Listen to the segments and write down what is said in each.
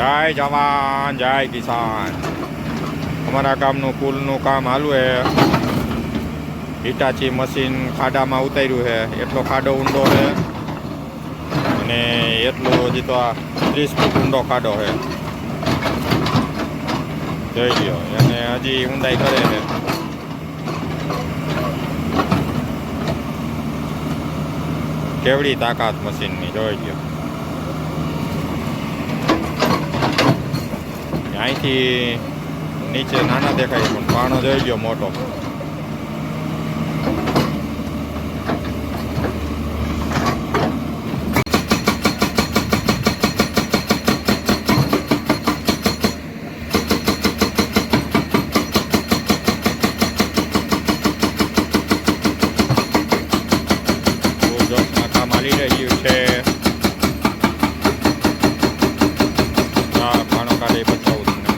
જય જવાન, જય કિસાન. અમારા ગામનું પુલનું કામ હાલું હે. હિટાચી મશીન ખાડામાં ઉતાર્યું છે એટલો ખાડો ઊંડો છે અને એટલો હજી તો આ ત્રીસ ફૂટ ઊંડો ખાડો છે જોઈ ગયો અને હજી ઊંડાઈ કરે છે કેવડી તાકાત મશીનની જોઈ લ્યો અહીંથી નીચે નાના દેખાય પણ પાણો જોઈ ગયો મોટો જોશમાં કામ હાલી રહ્યું છે હા પાણો કાઢી બતાવું તમને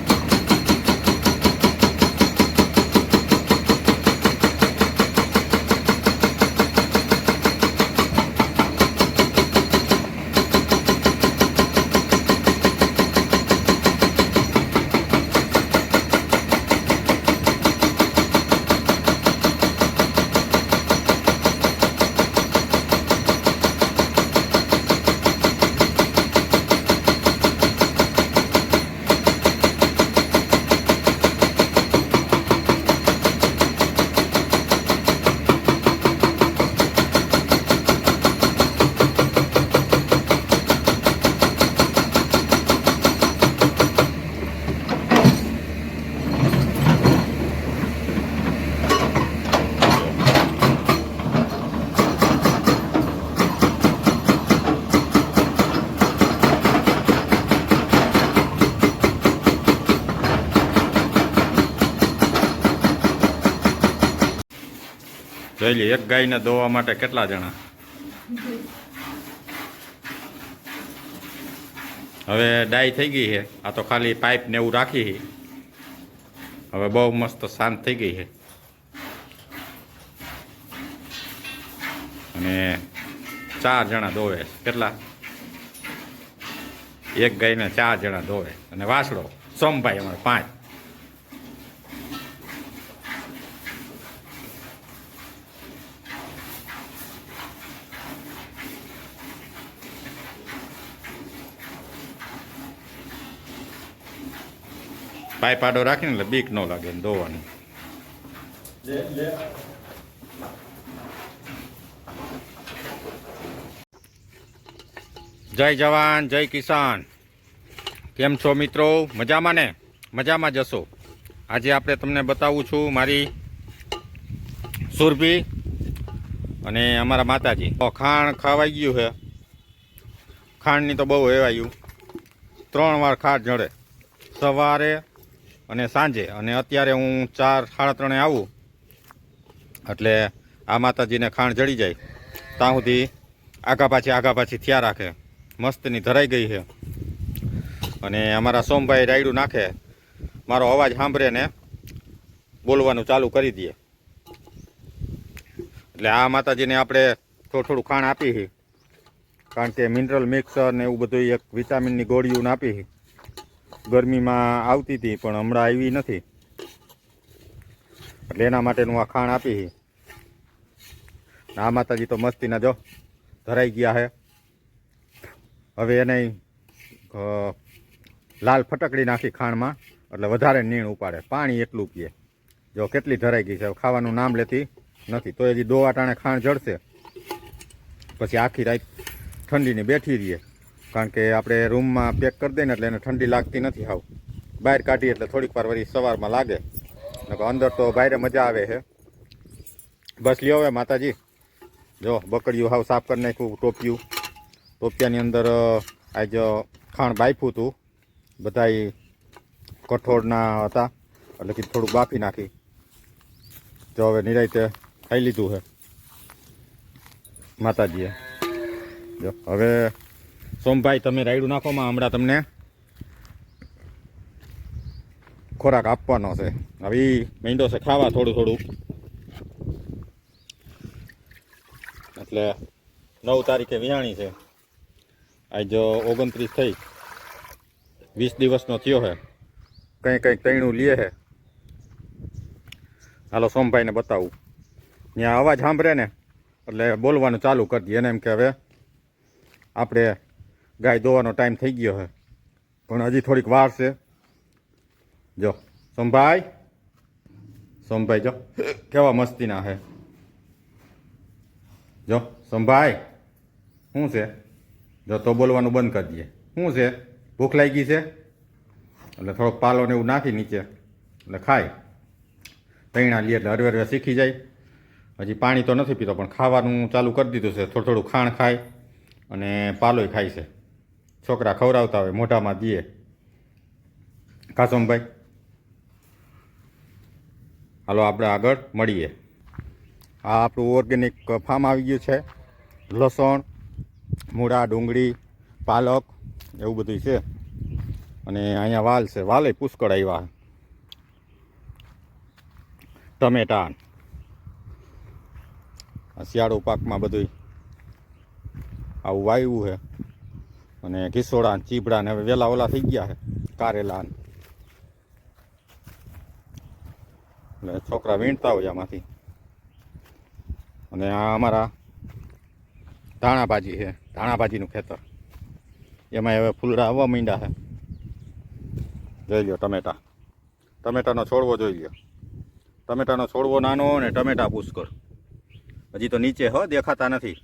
જોઈ લે, એક ગાયને દોવા માટે કેટલા જણા? હવે ડાય થઈ ગઈ છે. આ તો ખાલી પાઇપ ને એવું રાખી છે. હવે બહુ મસ્ત શાંત થઈ ગઈ છે. અને ચાર જણા દોવે કેટલા? એક ગાયને ચાર જણા દોવે અને વાસડો સોમભાઈ અમારે પાંચ. પાઇપ આડો રાખીને એટલે બીક ન લાગે ધોવાની જય જવાન જય કિસાન કેમ છો મિત્રો? મજામાં ને? મજામાં જશો આજે આપણે તમને બતાવું છું મારી સુરભી અને અમારા માતાજી. ખાણ ખાવાઈ ગયું છે. ખાંડની તો બહુ હેવાયું. ત્રણ વાર ખાટ જડે. સવારે અને સાંજે. અને અત્યારે હું ચાર, સાડા ત્રણે આવું. એટલે આ માતાજીને ખાણ જડી જાય. ત્યાં સુધી આગા પાછી આગા પાછી થયા રાખે. મસ્તની ધરાઈ ગઈ છે. અને અમારા સોમભાઈ રાયડું નાખે. મારો અવાજ સાંભળે ને બોલવાનું ચાલુ કરી દે. એટલે આ માતાજીને આપણે થોડું થોડું ખાણ આપી કારણ કે મિનરલ મિક્સર ને એવું બધું એક વિટામિનની ગોળીઓને આપી ગરમીમાં આવતી હતી, પણ હમણાં આવી નથી. એટલે એના માટેનું આ ખાણ આપી. આ માતાજી તો મસ્તીના જો, ધરાઈ ગયા હે. હવે એને લાલ ફટકડી નાખી ખાણમાં, એટલે વધારે નીણ ઉપાડે. પાણી એટલું પીએ. જો કેટલી ધરાઈ ગઈ છે ખાવાનું નામ લેતી નથી. તો હજી દોવા ટાણે ખાણ જડશે પછી આખી રાત ઠંડીની બેઠી રહીએ. કારણ કે આપણે રૂમમાં પેક કરી દઈએ ને એટલે એને ઠંડી લાગતી નથી હાવ. બહાર કાઢીએ એટલે થોડીક વાર વળી સવારમાં લાગે. નકર અંદર તો બહાર મજા આવે છે. બસ લ્યો હવે માતાજી. જો બકડીયું હાવ સાફ કરી નાખ્યું ટોપિયું. ટોપિયાની અંદર અ, આજ ખાણ બાફ્યું હતું. બધાય કઠોળના હતા. એટલે કે થોડુંક બાફી નાખી. જો હવે નિરાયતે ખાઈ લીધું છે. માતાજીએ. જો હવે સોમભાઈ, તમે રાયડું નાખોમાં હમણાં તમને ખોરાક આપવાનો છે. હવે ઈ માંડ્યો છે, ખાવા થોડું થોડું. એટલે નવ તારીખે વિહાણી છે. આજ ઓગણત્રીસ થઈ. વીસ દિવસનો થયો છે. કંઈ કંઈક તૈણું લે છે. હાલો, સોમભાઈને બતાવું. ત્યાં અવાજ સાંભળે ને, એટલે બોલવાનું ચાલુ કરી દઈએ એને એમ કે હવે આપણે ગાય દોવાનો ટાઈમ થઈ ગયો છે પણ હજી થોડીક વાર છે. જો, સંભાઈ. સંભાઈ, જો. કેવા મસ્તીના છે જો, સંભાઈ, શું છે? જો, તો બોલવાનું બંધ કરી દઈએ. શું છે? ભૂખ લાગી છે? એટલે થોડોક પાલો ને એવું નાખી નીચે. એટલે ખાય. તૈણા લઈએ એટલે હરવે હરવે શીખી જાય. હજી પાણી તો નથી પીતો, પણ ખાવાનું ચાલુ કરી દીધું છે. થોડું થોડું ખાણ ખાય અને પાલોય ખાય છે. છોકરા ખવડાવતા હોય, મોઢામાં દીએ કાસમભાઈ. હાલો, આપણે આગળ મળીએ. આ આપણું ઓર્ગેનિક ફાર્મ આવી ગયું છે. લસણ, મૂળા, ડુંગળી, પાલક, એવું બધું છે. અને અહીંયા વાલ છે, વાલે પુષ્કળ આવ્યા. ટમેટા. શિયાળો પાકમાં બધું આવું વાવ્યું છે. અને ઘીસોડા ચીબડા ને હવે વેલા ઓલા થઈ ગયા છે, કારેલા. એટલે છોકરા વીણતા હોય આમાંથી. અને આ અમારા ધાણાભાજી છે, ધાણાભાજીનું ખેતર. એમાં હવે ફૂલડા આવવા માંડ્યા છે. જોઈ લ્યો ટમેટા. ટમેટાનો છોડવો જોઈ લ્યો. ટમેટાનો છોડવો નાનો અને ટમેટા પુષ્કળ. હજી તો નીચે હ, દેખાતા નથી.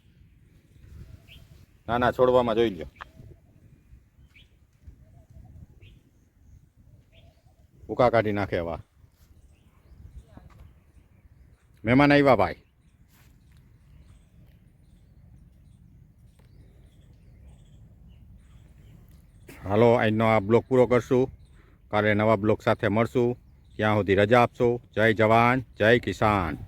નાના છોડવામાં જોઈ લ્યો. ઉકા કાઢી નાખે એવા. મહેમાન આવ્યા ભાઈ. હાલો, આજનો આ બ્લોક પૂરો કરશું. કાલે નવા બ્લોક સાથે મળશું. ત્યાં સુધી રજા આપશો. જય જવાન, જય કિસાન.